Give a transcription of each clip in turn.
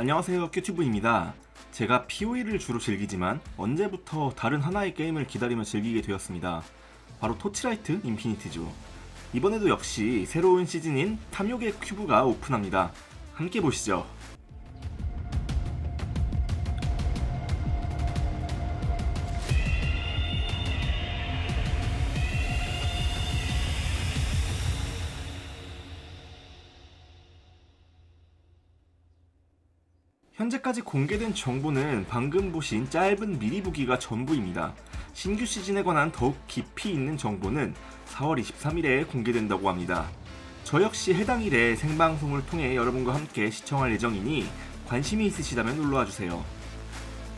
안녕하세요 큐튜브입니다. 제가 POE를 주로 즐기지만 언제부터 다른 하나의 게임을 기다리며 즐기게 되었습니다. 바로 토치라이트 인피니티죠. 이번에도 역시 새로운 시즌인 탐욕의 큐브가 오픈합니다. 함께 보시죠. 현재까지 공개된 정보는 방금 보신 짧은 미리 보기가 전부입니다. 신규 시즌에 관한 더욱 깊이 있는 정보는 4월 23일에 공개된다고 합니다. 저 역시 해당 일에 생방송을 통해 여러분과 함께 시청할 예정이니 관심이 있으시다면 놀러와 주세요.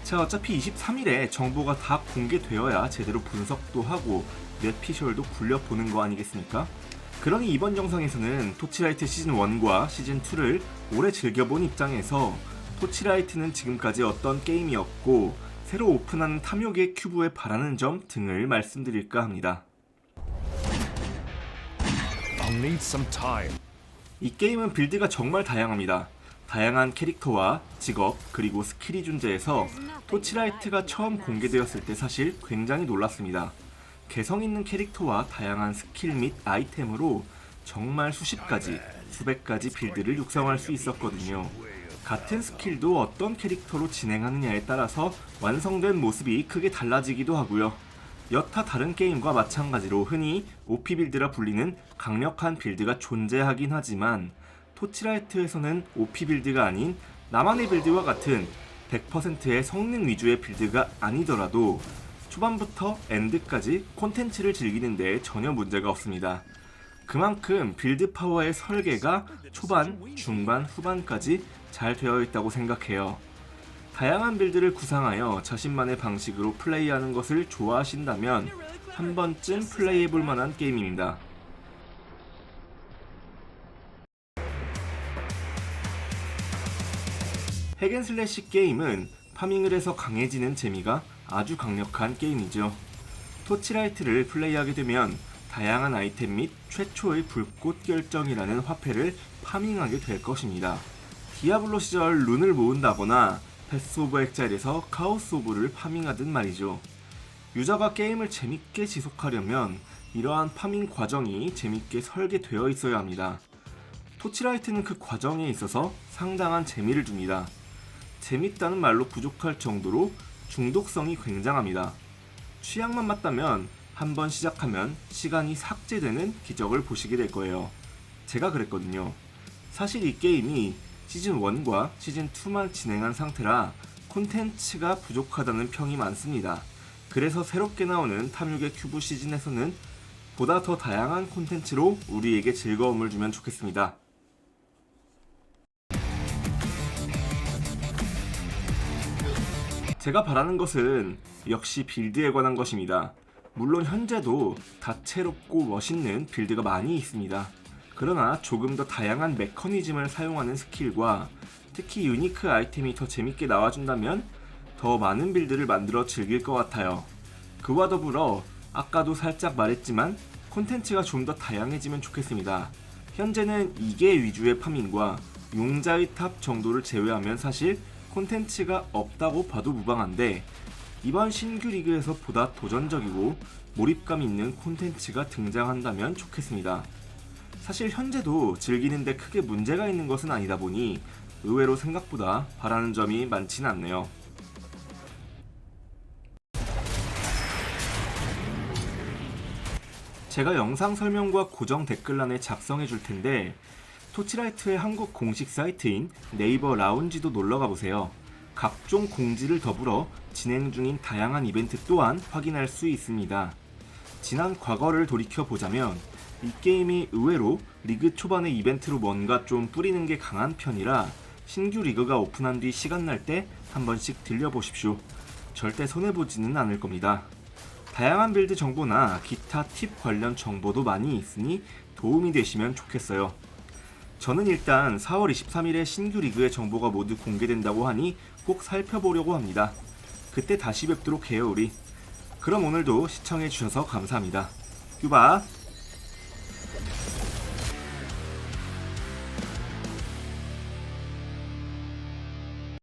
자, 어차피 23일에 정보가 다 공개되어야 제대로 분석도 하고 넷피셜도 굴려보는 거 아니겠습니까? 그러니 이번 영상에서는 토치라이트 시즌 1과 시즌 2를 오래 즐겨본 입장에서 토치라이트는 지금까지 어떤 게임이었고 새로 오픈하는 탐욕의 큐브에 바라는 점 등을 말씀드릴까 합니다. I'll need some time. 이 게임은 빌드가 정말 다양합니다. 다양한 캐릭터와 직업 그리고 스킬이 존재해서 토치라이트가 처음 공개되었을 때 사실 굉장히 놀랐습니다. 개성 있는 캐릭터와 다양한 스킬 및 아이템으로 정말 수십 가지, 수백 가지 빌드를 육성할 수 있었거든요. 같은 스킬도 어떤 캐릭터로 진행하느냐에 따라서 완성된 모습이 크게 달라지기도 하고요. 여타 다른 게임과 마찬가지로 흔히 OP 빌드라 불리는 강력한 빌드가 존재하긴 하지만 토치라이트에서는 OP 빌드가 아닌 나만의 빌드와 같은 100%의 성능 위주의 빌드가 아니더라도 초반부터 엔드까지 콘텐츠를 즐기는 데 전혀 문제가 없습니다. 그만큼 빌드 파워의 설계가 초반, 중반, 후반까지 잘 되어 있다고 생각해요. 다양한 빌드를 구상하여 자신만의 방식으로 플레이하는 것을 좋아하신다면 한 번쯤 플레이해 볼 만한 게임입니다. 핵앤슬래시 게임은 파밍을 해서 강해지는 재미가 아주 강력한 게임이죠. 토치라이트를 플레이하게 되면 다양한 아이템 및 최초의 불꽃 결정이라는 화폐를 파밍하게 될 것입니다. 디아블로 시절 룬을 모은다거나 패스 오브 엑자일에서 카오스 오브를 파밍하듯 말이죠. 유저가 게임을 재밌게 지속하려면 이러한 파밍 과정이 재밌게 설계되어 있어야 합니다. 토치라이트는 그 과정에 있어서 상당한 재미를 줍니다. 재밌다는 말로 부족할 정도로 중독성이 굉장합니다. 취향만 맞다면 한번 시작하면 시간이 삭제되는 기적을 보시게 될 거예요. 제가 그랬거든요. 사실 이 게임이 시즌 1과 시즌 2만 진행한 상태라 콘텐츠가 부족하다는 평이 많습니다. 그래서 새롭게 나오는 탐욕의 큐브 시즌에서는 보다 더 다양한 콘텐츠로 우리에게 즐거움을 주면 좋겠습니다. 제가 바라는 것은 역시 빌드에 관한 것입니다. 물론 현재도 다채롭고 멋있는 빌드가 많이 있습니다. 그러나 조금 더 다양한 메커니즘을 사용하는 스킬과 특히 유니크 아이템이 더 재밌게 나와준다면 더 많은 빌드를 만들어 즐길 것 같아요. 그와 더불어 아까도 살짝 말했지만 콘텐츠가 좀 더 다양해지면 좋겠습니다. 현재는 이게 위주의 파밍과 용자의 탑 정도를 제외하면 사실 콘텐츠가 없다고 봐도 무방한데 이번 신규 리그에서 보다 도전적이고 몰입감 있는 콘텐츠가 등장한다면 좋겠습니다. 사실 현재도 즐기는데 크게 문제가 있는 것은 아니다 보니 의외로 생각보다 바라는 점이 많지는 않네요. 제가 영상 설명과 고정 댓글란에 작성해 줄 텐데 토치라이트의 한국 공식 사이트인 네이버 라운지도 놀러 가 보세요. 각종 공지를 더불어 진행 중인 다양한 이벤트 또한 확인할 수 있습니다. 지난 과거를 돌이켜 보자면 이 게임이 의외로 리그 초반의 이벤트로 뭔가 좀 뿌리는 게 강한 편이라 신규 리그가 오픈한 뒤 시간 날 때 한 번씩 들려보십시오. 절대 손해보지는 않을 겁니다. 다양한 빌드 정보나 기타 팁 관련 정보도 많이 있으니 도움이 되시면 좋겠어요. 저는 일단 4월 23일에 신규 리그의 정보가 모두 공개된다고 하니 꼭 살펴보려고 합니다. 그때 다시 뵙도록 해요, 우리. 그럼 오늘도 시청해주셔서 감사합니다. 유바!